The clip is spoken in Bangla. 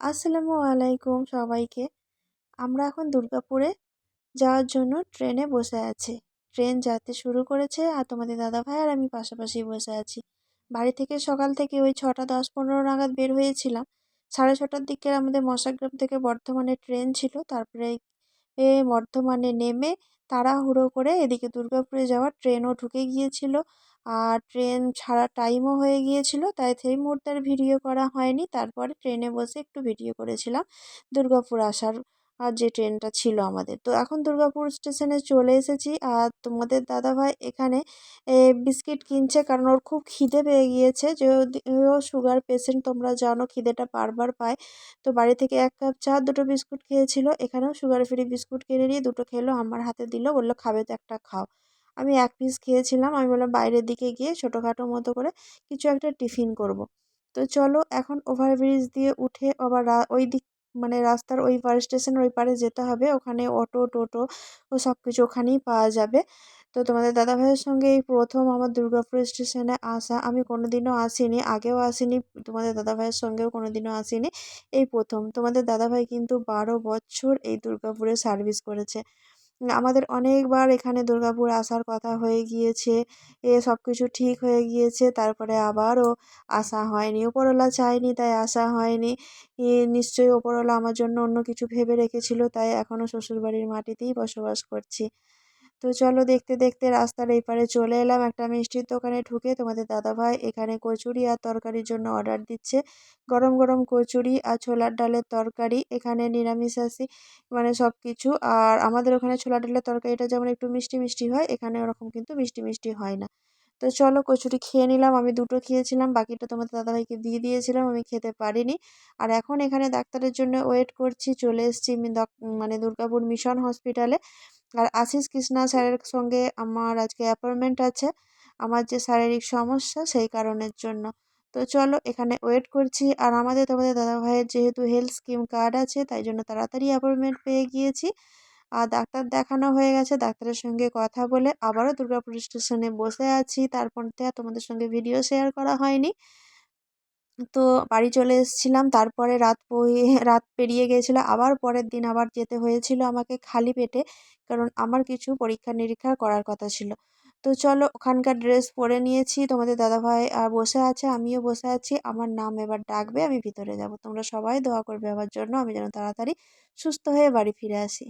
আসসালামু আলাইকুম সবাইকে। আমরা এখন দুর্গাপুরে যাওয়ার জন্য ট্রেনে বসে আছি। ট্রেন যাতে শুরু করেছে আর তোমাদের দাদা ভাই আর আমি পাশাপাশি বসে আছি। বাড়ি থেকে সকাল থেকে ওই ছটা, দশ, পনেরো নাগাদ বের হয়েছিলাম। সাড়ে ছটার দিকে আমাদের মশাগ্রাম থেকে বর্ধমানে ট্রেন ছিল। তারপরে এ বর্ধমানে নেমে তাড়াহুড়ো করে এদিকে দুর্গাপুরে যাওয়ার ট্রেনও ঢুকে গিয়েছিল। আর ট্রেন ছাড়ার টাইমও হয়ে গিয়েছিল, তাই সেই মুহূর্তে আর ভিডিও করা হয়নি। তারপরে ট্রেনে বসে একটু ভিডিও করেছিলাম দুর্গাপুর আসার, আর যে ট্রেনটা ছিল আমাদের। তো এখন দুর্গাপুর স্টেশনে চলে এসেছি। আর তোমাদের দাদাভাই এখানে বিস্কিট কিনছে কারণ ওর খুব খিদে পেয়ে গিয়েছে। ও সুগার পেশেন্ট তোমরা জানো, খিদেটা বারবার পায়। তো বাড়ি থেকে এক কাপ চা, দুটো বিস্কুট খেয়েছিল। এখানেও সুগার ফ্রি বিস্কুট কিনে নিয়ে দুটো খেলো, আমার হাতে দিল, বলল, খাবে তো একটা, খাও। আমি এক পিস খেয়েছিলাম, আমি বললাম বাইরের দিকে গিয়ে ছোটোখাটো মতো করে কিছু একটা টিফিন করব। তো চলো এখন ওভারব্রিজ দিয়ে উঠে আবার ওই দিক মানে রাস্তার ওই পার স্টেশনের ওই পারে যেতে হবে। ওখানে অটো টোটো ও সব কিছু ওখানেই পাওয়া যাবে। তো তোমাদের দাদাভাইয়ের সঙ্গে এই প্রথম আমার দুর্গাপুর স্টেশনে আসা, আমি কোনো দিনও আসিনি, আগেও আসিনি, তোমাদের দাদাভাইয়ের সঙ্গেও কোনো দিনও আসিনি, এই প্রথম। তোমাদের দাদাভাই কিন্তু বারো বছর এই দুর্গাপুরে সার্ভিস করেছে। আমাদের অনেকবার এখানে দুর্গাপুর আসার কথা হয়ে গিয়েছে। এ সব কিছু ঠিক হয়ে গিয়েছে, তারপরে আবারও আসা হয়নি। ওপরওয়ালা চায়নি, তাই আসা হয়নি। নিশ্চয়ই ওপরওয়ালা আমার জন্য অন্য কিছু ভেবে রেখেছিল, তাই এখনও শ্বশুরবাড়ির মাটিতেই বসবাস করছি। তো চলো দেখতে দেখতে রাস্তার এই পারে চলে এলাম। একটা মিষ্টির দোকানে ঢুকে তোমাদের দাদাভাই এখানে কচুরি আর তরকারির জন্য অর্ডার দিচ্ছে। গরম গরম কচুরি আর ছোলার ডালের তরকারি, এখানে নিরামিষাশি মানে সব কিছু আর আমাদের ওখানে ছোলার ডালের তরকারিটা যেমন একটু মিষ্টি মিষ্টি হয়, এখানে ওরকম কিন্তু মিষ্টি মিষ্টি হয় না। তো চলো কচুরি খেয়ে নিলাম। আমি দুটো খেয়েছিলাম, বাকিটা তোমাদের দাদাভাইকে দিয়ে দিয়েছিলাম, আমি খেতে পারিনি। আর এখন এখানে ডাক্তারের জন্য ওয়েট করছি, চলে এসেছি মানে দুর্গাপুর মিশন হসপিটালে আর আশিস কৃষ্ণা স্যারের সঙ্গে আমার আজকে অ্যাপয়েন্টমেন্ট আছে। আমার যে শারীরিক সমস্যা সেই কারণের জন্য। তো চলো এখানে ওয়েট করছি। আর আমাদের তোমাদের দাদাভাইয়ের যেহেতু হেলথ স্কিম কার্ড আছে, তাই জন্য তাড়াতাড়ি অ্যাপয়েন্টমেন্ট পেয়ে গিয়েছি। আর ডাক্তার দেখানো হয়ে গেছে, ডাক্তারের সঙ্গে কথা বলে আবারও দুর্গাপুর স্টেশনে বসে আছি। তারপর থেকে তোমাদের সঙ্গে ভিডিও শেয়ার করা হয়নি। তো বাড়ি চলে এসেছিলাম। তারপরে রাত রাত পেরিয়ে গিয়েছিল। আবার পরের দিন আবার যেতে হয়েছিল আমাকে খালি পেটে, কারণ আমার কিছু পরীক্ষা নিরীক্ষা করার কথা ছিল। তো চলো, ওখানকার ড্রেস পরে নিয়েছি। তোমাদের দাদাভাই আর বসে আছে, আমিও বসে আছি। আমার নাম এবার ডাকবে, আমি ভিতরে যাব। তোমরা সবাই দোয়া করবে আমার জন্য। আমি যেন তাড়াতাড়ি সুস্থ হয়ে বাড়ি ফিরে আসি।